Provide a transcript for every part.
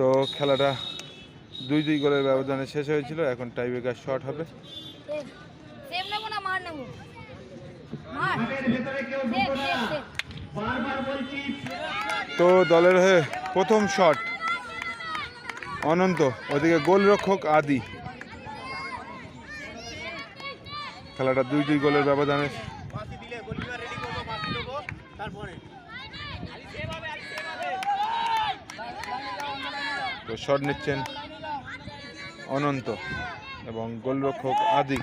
তো খেলাটা দুই দুই গোলের ব্যবধানে শেষ হয়েছিল এখন টাইব্রেকার শট হবে। সেম নেব না মার নেব? মার। সেম সেম সেম তো দলের হয়ে প্রথম শট অনন্ত ওদিকে গোলরক্ষক আদি। খেলাটা দুই দুই গোলের ব্যবধানে। বাসি দিলে গোলকিপার রেডি করব বাসি দেবো। তারপরে। তো শট নিচ্ছেন অনন্ত এবং গোলরক্ষক আদি।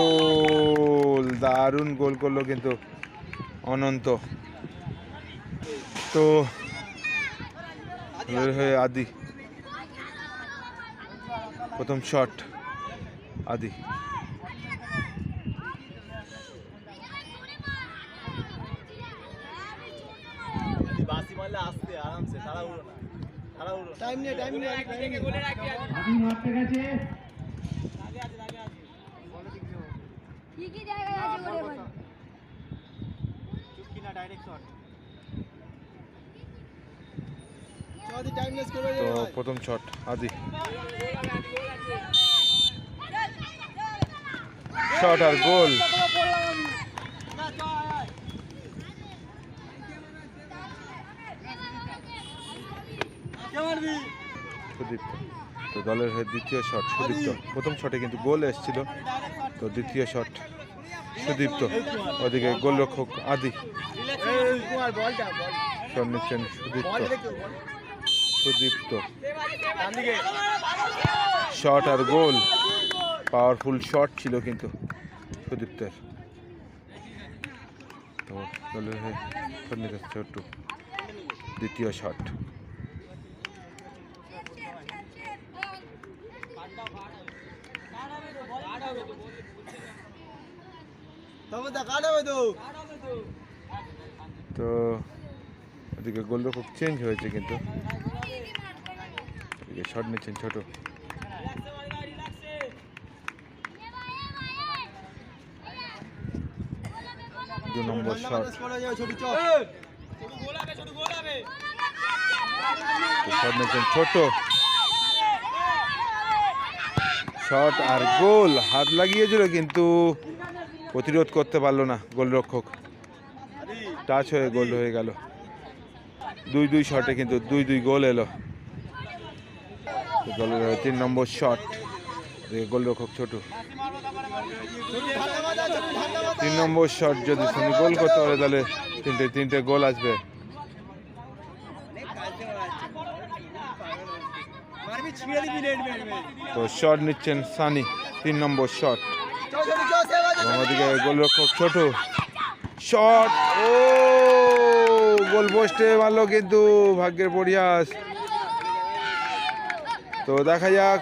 গোল, দারুণ গোল করল কিন্তু অনন্ত। তো হয়ে আদি। প্রথম শট, আদি। টাইম নিয়ে টাইম নিয়ে কি কি জায়গায় আছে বলে বল। চুটকি না ডাইরেক্ট শট চৌদি টাইম লেস করবে তো প্রথম শট আদি শট আর গোল সুদীপ্ত। তো দলের হয়ে দ্বিতীয় শট সুদীপ্ত। প্রথম শটে কিন্তু গোল এসেছিল। তো দ্বিতীয় শট সুদীপ্ত। ওদিকে গোলরক্ষক আদি। নিচ্ছেন সুদীপ্ত। সুদীপ্ত। শট আর গোল। পাওয়ারফুল শট ছিল কিন্তু সুদীপ্তের। তো দলের হয়ে দ্বিতীয় শট তো। ওদিকে গোলরক্ষক চেঞ্জ হয়েছে কিন্তু। শট নিচ্ছেন ছোট। দু নম্বর শট ছোট চল শট নিচ্ছেন ছোট। শট আর গোল হাত লাগিয়েছিল কিন্তু প্রতিরোধ করতে পারল না গোলরক্ষক। টাচ হয়ে গোল হয়ে গেল। দুই দুই শটে কিন্তু দুই দুই গোল এলো। তিন নম্বর শট গোলরক্ষক ছোট। তিন নম্বর শট যদি তুমি গোল করতে পারে তাহলে তিনটে তিনটে গোল আসবে। তো শট নিচ্ছেন সানি, তিন নম্বর শট ওদিকে গোলরক্ষক ছোট শট ও গোল পোস্টে মারলো কিন্তু ভাগ্যের পরিহাস তো দেখা যাক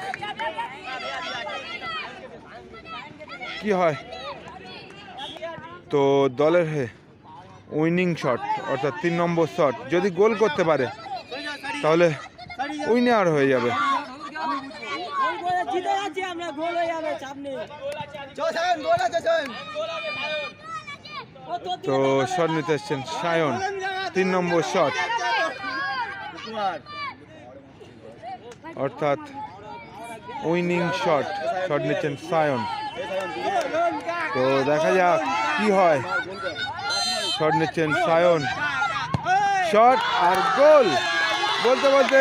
কি হয় তো দলের হয়ে উইনিং শট অর্থাৎ তিন নম্বর শট যদি গোল করতে পারে তাহলে উইনার হয়ে যাবে তো শট নিতে এসছেন সায়ন। তিন নম্বর শট। অর্থাৎ উইনিং শট শট নিচ্ছেন সায়ন। তো দেখা যাক কি হয়। শট নিচ্ছেন সায়ন। শট আর গোল। বলতে বলতে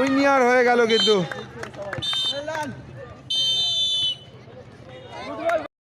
উইনিয়ার হয়ে গেল কিন্তু।